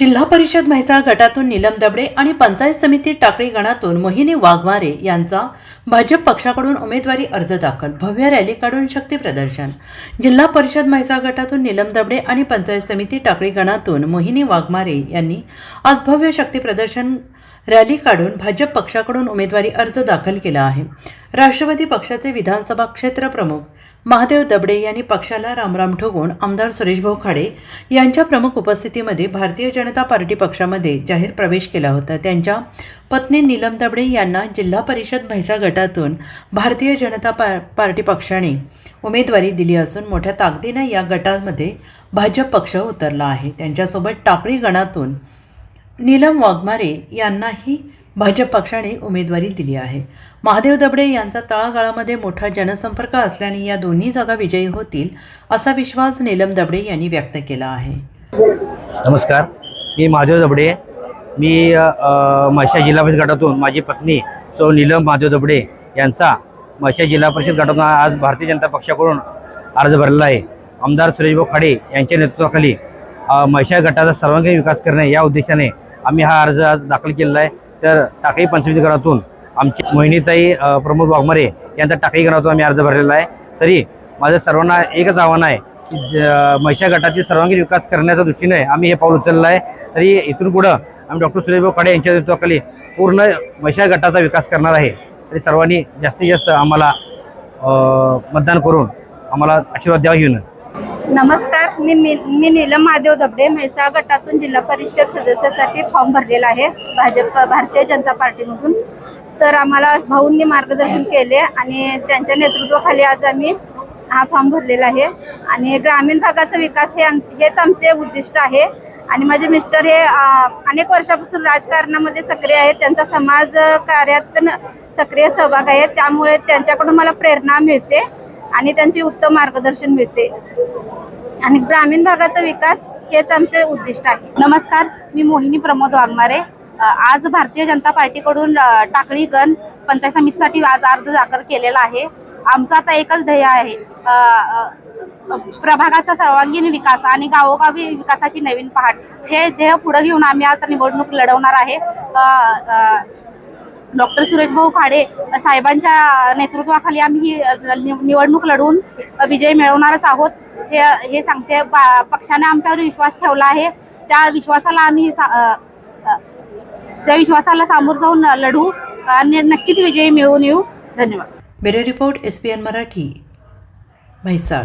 जिल्हा परिषद म्हैसाळ गटातून नीलम दबडे आणि पंचायत समिती टाकळी गणातून मोहिनी वाघमारे यांचा भाजप पक्षाकडून उमेदवारी अर्ज दाखल. भव्य रॅली काढून शक्ती प्रदर्शन. जिल्हा परिषद म्हैसाळ गटातून नीलम दबडे आणि पंचायत समिती टाकळी गणातून मोहिनी वाघमारे यांनी आज भव्य शक्ती प्रदर्शन रॅली काढून भाजप पक्षाकडून उमेदवारी अर्ज दाखल केला आहे. राष्ट्रवादी पक्षाचे विधानसभा क्षेत्र प्रमुख महादेव दबडे यांनी पक्षाला रामराम ठोकून आमदार सुरेश भाऊ खाडे यांच्या प्रमुख उपस्थितीमध्ये भारतीय जनता पार्टी पक्षामध्ये जाहीर प्रवेश केला होता. त्यांच्या पत्नी नीलम दबडे यांना जिल्हा परिषद भैसा गटातून भारतीय जनता पा पार्टी पक्षाने उमेदवारी दिली असून मोठ्या ताकदीनं या गटामध्ये भाजप पक्ष उतरला आहे. त्यांच्यासोबत टाकळी गणातून नीलम वाघमारे यांनाही भाजप पक्षाने उमेदवारी दिली आहे. महादेव दबडे यांचा तळागाळामध्ये मोठा जनसंपर्क असल्याने या दोन्ही जागा विजयी होतील असा विश्वास नीलम दबडे यांनी व्यक्त केला आहे. नमस्कार. मी महादेव दबडे. मी अ, जिल्हा परिषद गटातून माझी पत्नी सौ नीलम महादेव दबडे यांचा म्हैसाळ जिल्हा परिषद गटातून आज भारतीय जनता पक्षाकडून अर्ज भरलेला आहे. आमदार सुरेशभाऊ खाडे यांच्या नेतृत्वाखाली अ, गटाचा सर्वांगीण विकास करणे या उद्देशाने आम्ही हा अर्ज आज दाखल केलेला आहे. तर टाकाई पंचमीकरणातून आमची मोहिनीताई प्रमोद वाघमारे यांचा टाकाई गणातून आम्ही अर्ज भरलेला आहे. तरी माझं सर्वांना एकच आव्हान आहे की ज- गटातील सर्वांगीण विकास करण्याच्या दृष्टीने आम्ही हे पाऊल उचललं आहे. तरी इथून पुढं आम्ही डॉक्टर सुरेशभाऊ खाडे यांच्या नेतृत्वाखाली पूर्ण म्हैसाळ गटाचा विकास करणार आहे. तरी सर्वांनी जास्तीत जास्त आम्हाला मतदान करून आम्हाला आशीर्वाद द्यावा येऊन नमस्कार. मी मी मी नीलम महादेव दबडे म्हैसाळ गटातून जिल्हा परिषद सदस्यासाठी फॉर्म भरलेला आहे भाजप भारतीय जनता पार्टीमधून. तर आम्हाला भाऊंनी मार्गदर्शन केले आणि त्यांच्या नेतृत्वाखाली आज आम्ही हा फॉर्म भरलेला आहे. आणि ग्रामीण भागाचा विकास हे आम हेच आमचे उद्दिष्ट आहे. आणि माझे मिस्टर हे अनेक वर्षापासून राजकारणामध्ये सक्रिय आहेत. त्यांचा समाज कार्यात पण सक्रिय सहभाग आहे. त्यामुळे त्यांच्याकडून मला प्रेरणा मिळते आणि त्यांचे उत्तम मार्गदर्शन मिळते. आणि ग्रामीण भागाचा विकास हेच आमचे उद्दिष्ट आहे. नमस्कार मी मोहिनी प्रमोद वाघमारे. आज भारतीय जनता पार्टीकडून टाकळी गण पंचायत समितीसाठी आज अर्ज दाखल केलेला आहे. आमचं आता एकच ध्येय आहे प्रभागाचा सर्वांगीण विकास आणि गावोगावी विकासाची नवीन पहाट. हे ध्येय पुढे घेऊन आम्ही आता निवडणूक लढवणार आहे. डॉक्टर सुरेशभाऊ खाडे साहेबांच्या नेतृत्वाखाली आम्ही ही निवडणूक लढवून विजय मिळवणारच आहोत. हे हे सांगते पक्षाने आमच्यावर विश्वास ठेवला आहे. त्या विश्वासाला आम्ही सा- त्या विश्वासाला सामोर जाऊन लढू आणि नक्कीच विजय मिळवून येऊ. धन्यवाद. Bureau report S P N Marathi Mhaisal.